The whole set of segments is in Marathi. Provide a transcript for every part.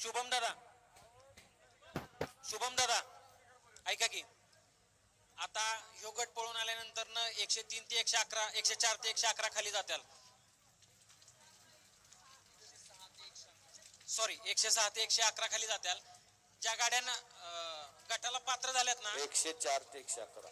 शुभम दादा। शुभम दादा ऐका की आता ह्यो गट पळून आल्यानंतर न एकशे तीन ते एकशे अकरा एकशे चार ते एकशे अकरा खाली जात्याल. सॉरी एकशे सहा ते एकशे अकरा खाली जात्याल. ज्या गाड्यांना गटाला पात्र झाल्यात ना एकशे चार ते एकशे अकरा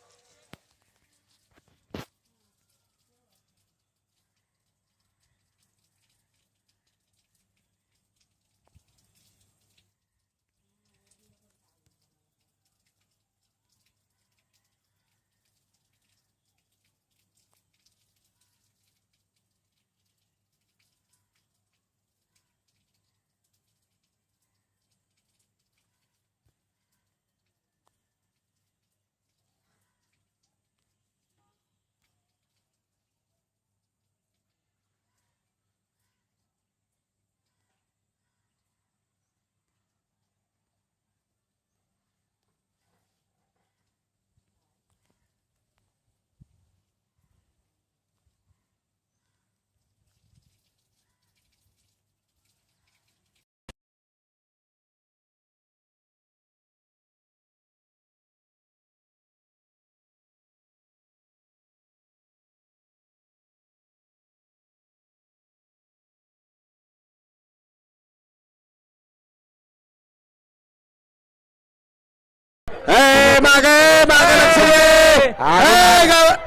मागे मागे लक्ष दे ए, गाव-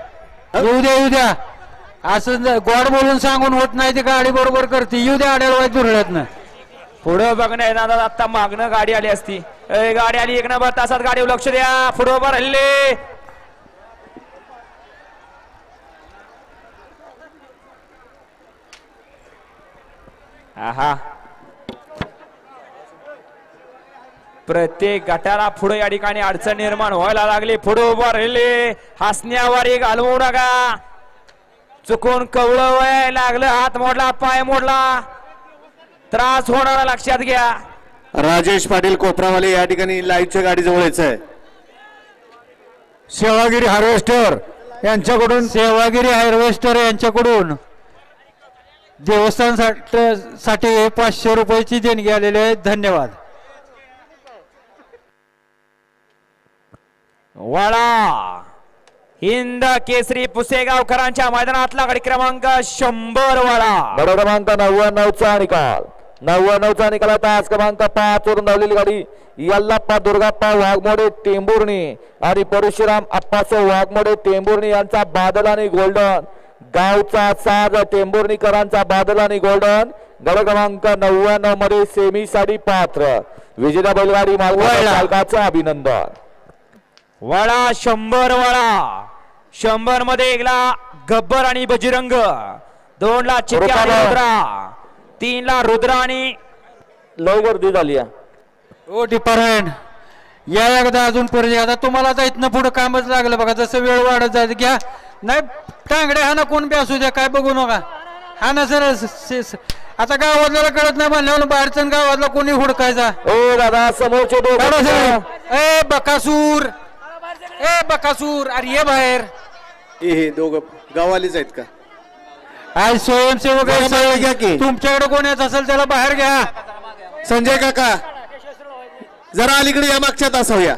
येऊ द्या येऊ द्या. असं गोड बोलून सांगून होत नाही ती गाडी बरोबर करते. येऊ द्या दुरळ्यात ना पुढं बघणं ना आता मागणं गाडी आली असती. ए, गाडी आली एक नंबर तासात गाडीवर लक्ष द्या. पुढं उभा राहिले. आहा. प्रत्येक गटाला पुढे या ठिकाणी अडचण निर्माण व्हायला लागली. पुढे उभा राहिले. हसण्यावारी घालवू नका. चुकून कवळं वय लागलं. हात मोडला पाय मोडला. त्रास होणारा लक्षात घ्या. राजेश पाटील कोपरावाले या ठिकाणी लाईव्हच्या गाडी जवळ यायचं आहे. सेवागिरी हार्वेस्टर यांच्याकडून सेवागिरी हार्वेस्टर यांच्याकडून देवस्थान साठी- साठी पाचशे रुपयाची देणगी आलेली आहे. धन्यवाद. वळा. हिंद केसरी पुसेगावकरांच्या मैदानातला गडी क्रमांक शंभर वळा. गड क्रमांक नव्याण्णवचा निकाल. नव्याण्णवचा निकाल आता आज क्रमांक पाच वरून धावलेली गाडी यल्लाप्पा दुर्गाप्पा वाघमोडे टेंभुर्णी आणि परशुराम आप्पासो वाघमोडे टेंभुर्णी यांचा बादल आणि गोल्डन. गावचा साज टेंभुर्णीकरांचा बादल आणि गोल्डन. गड क्रमांक नव्याण्णवमध्ये सेमी साठी पात्र. विजेता बैलगाडी. चालकाचं अभिनंदन. वळा शंभर वळा शंभरमध्ये एकला गब्बर आणि बजरंग. दोन ला चिक्या आणि रुद्रा. तीन ला रुद्रा आणि लय गर्दी झाली ओ डिपार्टमेंट. या एकदा अजून या. आता तुम्हाला आता इथनं पुढे कामच लागलं बघा. जसं वेळ वाढत जायचं घ्या. नाही टांगडे हा ना कोण बी असू द्या काय बघू नका. हा ना सर आता गावातल्याला कळत नाही म्हणल्यावर बाहेरचं गावातला कोणी हुडकायचा? ओ दादा समोरचे बकासूर. ए बकासूर अरे ये बाहेर. हे हे दोघं गावालीच आहेत का? आज स्वयंसेवक आहे, घ्या की. तुमच्याकडे कोण येत असेल त्याला बाहेर घ्या. संजय काका जरा अलीकडे या मागच्या तासावया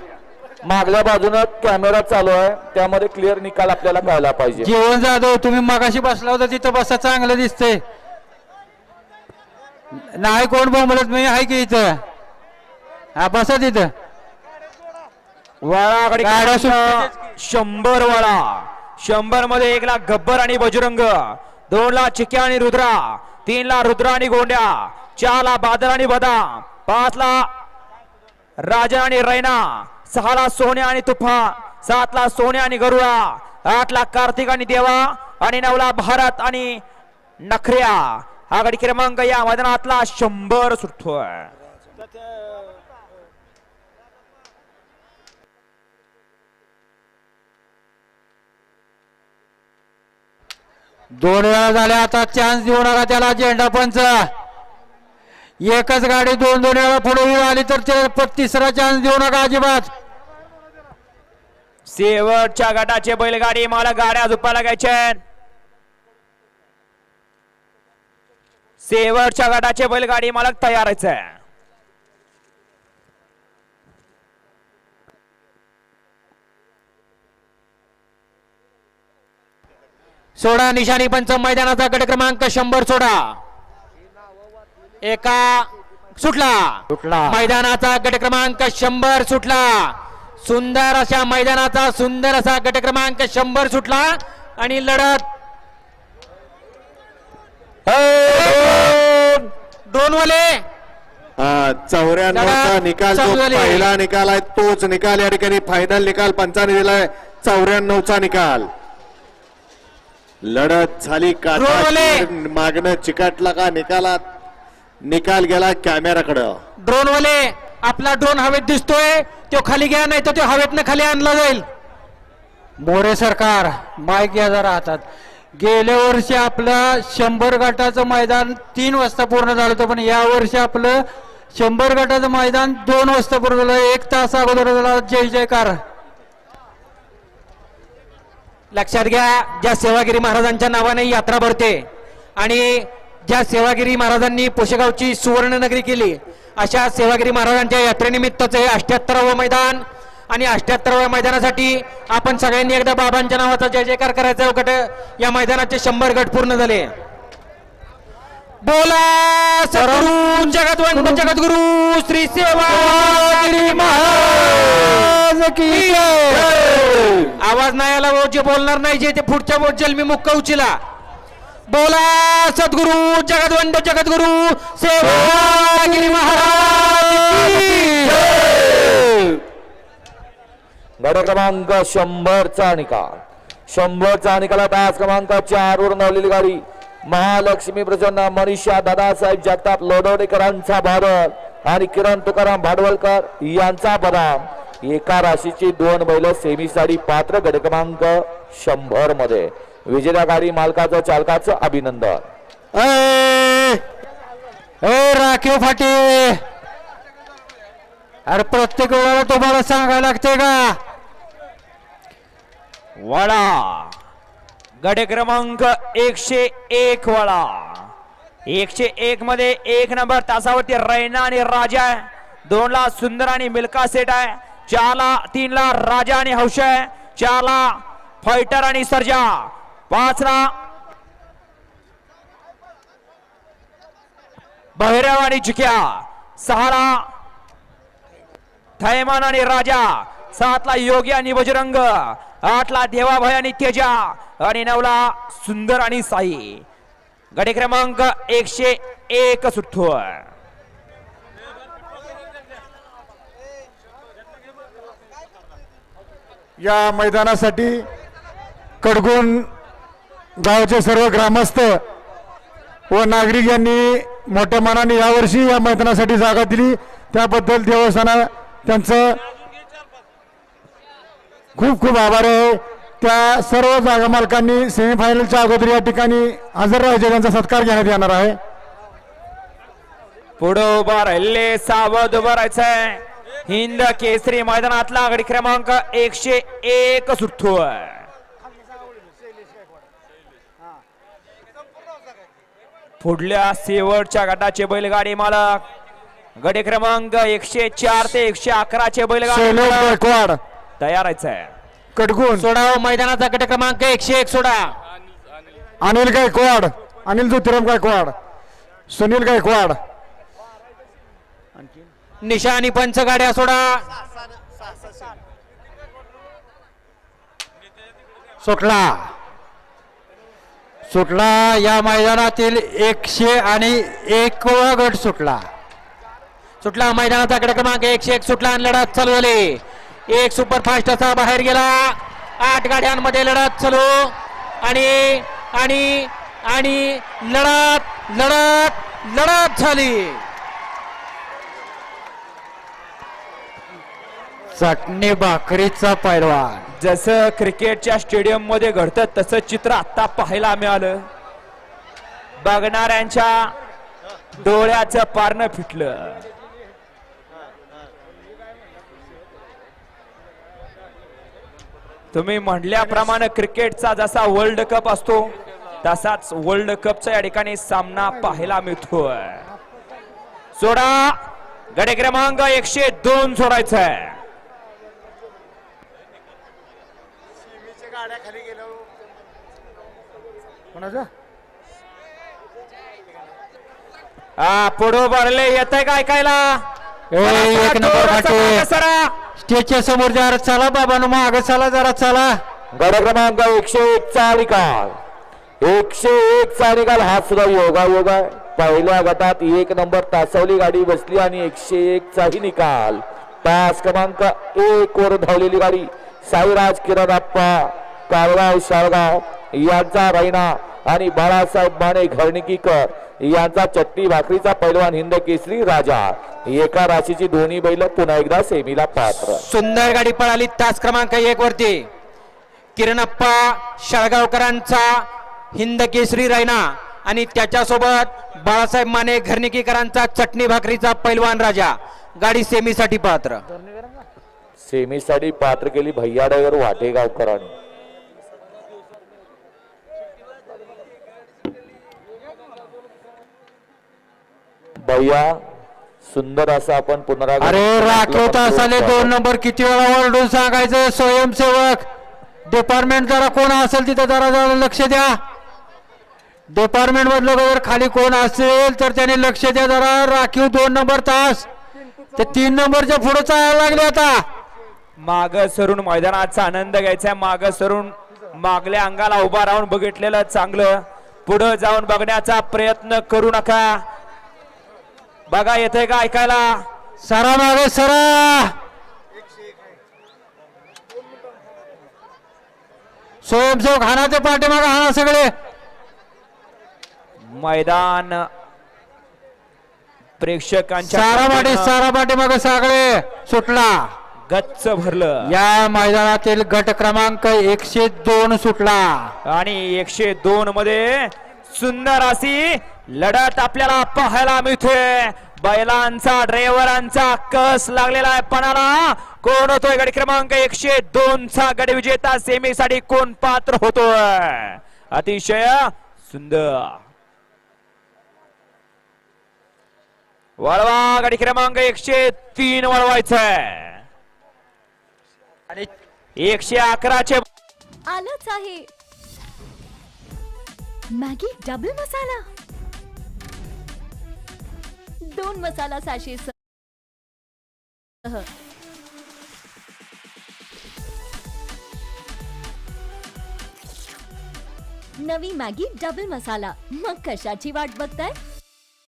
मागल्या बाजूनं कॅमेरा चालू आहे त्यामध्ये क्लिअर निकाल आपल्याला कळला पाहिजे. जेवण जाधव तुम्ही मगाशी बसला होता तिथं बसा चांगलं दिसतंय. नाही कोण बोंबलत मी आहे की इथं? हा बसा तिथं. वळा गडी गाड्या क्रमांक शंभर वळा. शंभरमध्ये एक ला गब्बर आणि बजरंग. दोन ला चिक्या आणि रुद्रा. तीन ला रुद्रा आणि गोंड्या. चार ला बादल आणि बदाम. पाच ला राजा आणि रैना. सहा ला सोन्या आणि तुफान. सात ला सोन्या आणि गरुडा. आठ ला कार्तिक आणि देवा. आणि नऊ ला भारत आणि नखऱ्या. हा गडी क्रमांक या मैदानातला शंभर सुटतोय दोन वेळा झाल्या आता चान्स देऊ नका त्याला झेंडा पंच. एकच गाडी दोन दोन वेळा पुढे आली तर ते प- तिसरा चान्स देऊ नका अजिबात. शेवटच्या गटाचे बैलगाडी मला गाड्या झुपा घ्यायच्या शेवटच्या गटाचे बैलगाडी मालक तयार आहे. सोडा निशाणी पंचम मैदानाचा गट क्रमांक शंभर सोडा. एका सुटला. सुटला. मैदानाचा गट क्रमांक शंभर सुटला. सुंदर अशा मैदानाचा सुंदर असा गट क्रमांक शंभर सुटला आणि लढत. दोन. वाले. चौऱ्याण्णवचा निकाल जो. पहिला निकाल आहे तोच निकाल या ठिकाणी फायनल निकाल पंचाने दिलाय. चौऱ्याण्णवचा निकाल. लढत झाली का. मागणं चिकाटला का निकालात? निकाल गेला कॅमेराकडं. ड्रोन वाले आपला ड्रोन हवेत दिसतोय तो खाली घ्या नाही तर तो हवेतनं खाली आणला जाईल. मोरे सरकार माईक घ्या जरा हातात. गेल्या वर्षी आपलं शंभर गटाचं मैदान तीन वाजता पूर्ण झालं होतं पण या वर्षी आपलं शंभर गटाचं मैदान दोन वाजता पूर्ण झालं. एक तास अगोदर झाला जय जयकार. लक्षात घ्या ज्या सेवागिरी महाराजांच्या नावाने यात्रा भरते आणि ज्या सेवागिरी महाराजांनी पुशेगावची सुवर्णनगरी केली अशा सेवागिरी महाराजांच्या यात्रेनिमित्तच हे अष्ट्याहत्तरावं मैदान आणि अष्ट्याहत्तराव्या मैदानासाठी आपण सगळ्यांनी एकदा बाबांच्या नावाचा जय जयकार करायचा गट या मैदानाचे शंभर गट पूर्ण झाले. बोला सद्गुरु जगद्गुरु श्री सेवागिरी महाराज! की. आवाज नाही आला जे बोलणार नाही जे ते पुढच्या बोल मी मुक्का उचिला. बोला सद्गुरु जगदवंत जगद्गुरु सेवागिरी महाराज. गड क्रमांक शंभरचा निकाल शंभरचा निकाल तास क्रमांक चार वर नवलेली गाडी. महालक्ष्मी प्रसन्न मनीषा दादासाहेब जगताप लोडवडेकरांचा भारत आणि किरण तुकाराम भाडवलकर यांचा बदाम. एका राशीची दोन बैल सेमी साडी पात्र गडक्रमांक शंभरमध्ये. विजेता गाडी मालकाचं चालकाचं अभिनंदन. राखीव फाटी! अरे प्रत्येक वेळेला तुम्हाला सांगायला लागते का? वळा गडे क्रमांक एकशे एक वळा एकशे एक मध्ये एक नंबर तासावरती रैना आणि राजा आहे. सुंदर आणि मिल्का सेट आहे. चारला तीनला राजा आणि हौश आहे चारला फायटर आणि सर्जा. पाचला भैरव आणि चुक्या सहाला. थैमान आणि राजा. सातला योगी आणि बजरंग आठला देवाभाई आणि तेजा. आणि नवला सुंदर आणि साई. गडी क्रमांक एकशे एक सुटतोय या मैदानासाठी कडगुण गावचे सर्व ग्रामस्थ व नागरिक यांनी मोठ्या मनाने यावर्षी या मैदानासाठी जागा दिली. त्याबद्दल देवस्थाना त्यांचं खूप खूप आभार आहे. त्या सर्व जागा मालकांनी सेमीफायनलच्या अगोदर या ठिकाणी हजर राहायचे त्यांचा सत्कार घेण्यात येणार आहे. पुढं उभा राहिले सावध उभं राहायचंय. हिंद केसरी मैदानातला गडी क्रमांक एकशे एक सुटतोय. पुढल्या शेवटच्या गटाचे बैलगाडी मालक गडी क्रमांक एकशे चार ते एकशे बैलगाडी शैलेश मालक गायकवाड. तयार आहे कडगुण. सोडा मैदानाचा गट क्रमांक एकशे एक सोडा. अनिल गायकवाड. अनिल ज्योतिराम गायकवाड. सुनील गायकवाड. निशा आणि पंच गाड्या सोडा. सुटला. सुटला या मैदानातील एकशे आणि एक गट सुटला. सुटला मैदानाचा गट क्रमांक एकशे एक सुटला आणि लढत चालू झाली. एक सुपरफास्ट असा बाहेर गेला. आठ गाड्यांमध्ये लढत चालू. आणि आणि आणि लढत लढत लढत झाली. चटणी भाकरीचा पैलवान. जसं क्रिकेटच्या स्टेडियममध्ये घडतं तसं चित्र आता पाहायला मिळालं. बघणाऱ्यांच्या डोळ्याचं पारणं फिटलं. तुम्ही म्हणल्याप्रमाणे क्रिकेटचा जसा वर्ल्ड कप असतो तसाच वर्ल्ड कपचा या ठिकाणी सामना पाहायला मिळतोय. सोडा गडे क्रमांक एकशे दोन सोडायचा कोणाचा हा पुढं भरले येत आहे का ऐकायला एक नंबर फाटे. स्टेजच्या समोर जरा चला बाबा माग चला जरा चला गड क्रमांक एकशे एक चा निकाल एकशे एक चा निकाल हा सुद्धा योगा योग पहिल्या गटात एक नंबर तासवली गाडी बसली आणि एकशे एक चाही निकाल तास क्रमांक एक वर धावलेली गाडी साईराज किरण आप्पा काळगाव शाळगाव यांचा रायना आणि बाळासाहेब माने घरणिकीकर यांचा चट्टी भाकरीचा पैलवान हिंद केसरी राजा. एका राशीची दोन्ही बैल पुन्हा एकदा सेमीला पात्र. सुंदर गाडी पळाली तास क्रमांक एक वरती. किरणप्पा शाळगावकरांचा हिंद केसरी रायना आणि त्याच्यासोबत बाळासाहेब माने घरनिकीकरांचा चटणी भाकरीचा पैलवान राजा. गाडी सेमीसाठी पात्र. सेमीसाठी पात्र केली भैयाडगर वाटेगावकरांनी. भैया सुंदर असं आपण पुनरागमन अरे राखीव तासाले दोन नंबर किती वेळा ओरडून सांगायचं स्वयंसेवक. डिपार्टमेंट जरा कोण असेल तिथं जरा जरा लक्ष द्या. डिपार्टमेंट मधलं जर खाली कोण असेल तर त्याने लक्ष द्या जरा. राखीव दोन नंबर तास. ते तीन नंबरच्या पुढे चालायला लागले आता. माग सरून मैदानाचा आनंद घ्यायचा माग सरून मागल्या अंगाला उभा राहून बघितलेलं चांगलं. पुढं जाऊन बघण्याचा प्रयत्न करू नका. बघा येतंय का ऐकायला? सरा मागे सरा! स्वयंसेवक हानाचे पाठीमागे हाना सगळे. मैदान प्रेक्षकांच्या सारा पाठी पाठीनं सारा पाठीमागे सगळे. सुटला. गच्च भरलं. या मैदानातील गट क्रमांक एकशे दोन सुटला. आणि एकशे दोन मध्ये सुंदर अशी लढत आपल्याला पाहायला मिळतोय. बैलांचा ड्रायव्हरांचा कस लागलेला आहे पणाला. कोण होतोय गडी क्रमांक एकशे दोन चा गडी विजेता सेमीसाठी कोण पात्र होतोय? अतिशय सुंदर. वळवा गडी क्रमांक एकशे तीन वळवायचंय. आणि एकशे अकराचे आलंच आहे. Maggi double masala. दोन मसाला साशे सह. नवी मॅगी डबल मसाला. मग कशाची वाट बघताय?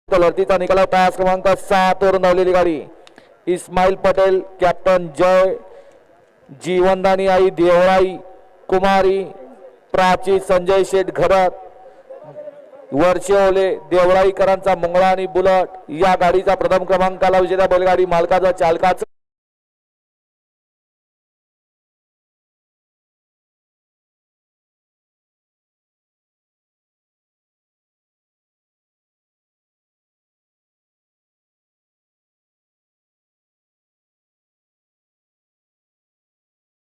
लढतीचा निकाल प्रयास क्रमांक सात वरून धावलेली गाडी. इस्माईल पटेल कॅप्टन जय जीवनदानी आई देवराई कुमारी प्राची संजय शेठ घरत वर्षेवले देवराईकरांचा मुंगळा मंगळा आणि बुलट या गाडीचा प्रथम क्रमांकाला विजेता बैलगाडी मालकाचा चालकाचा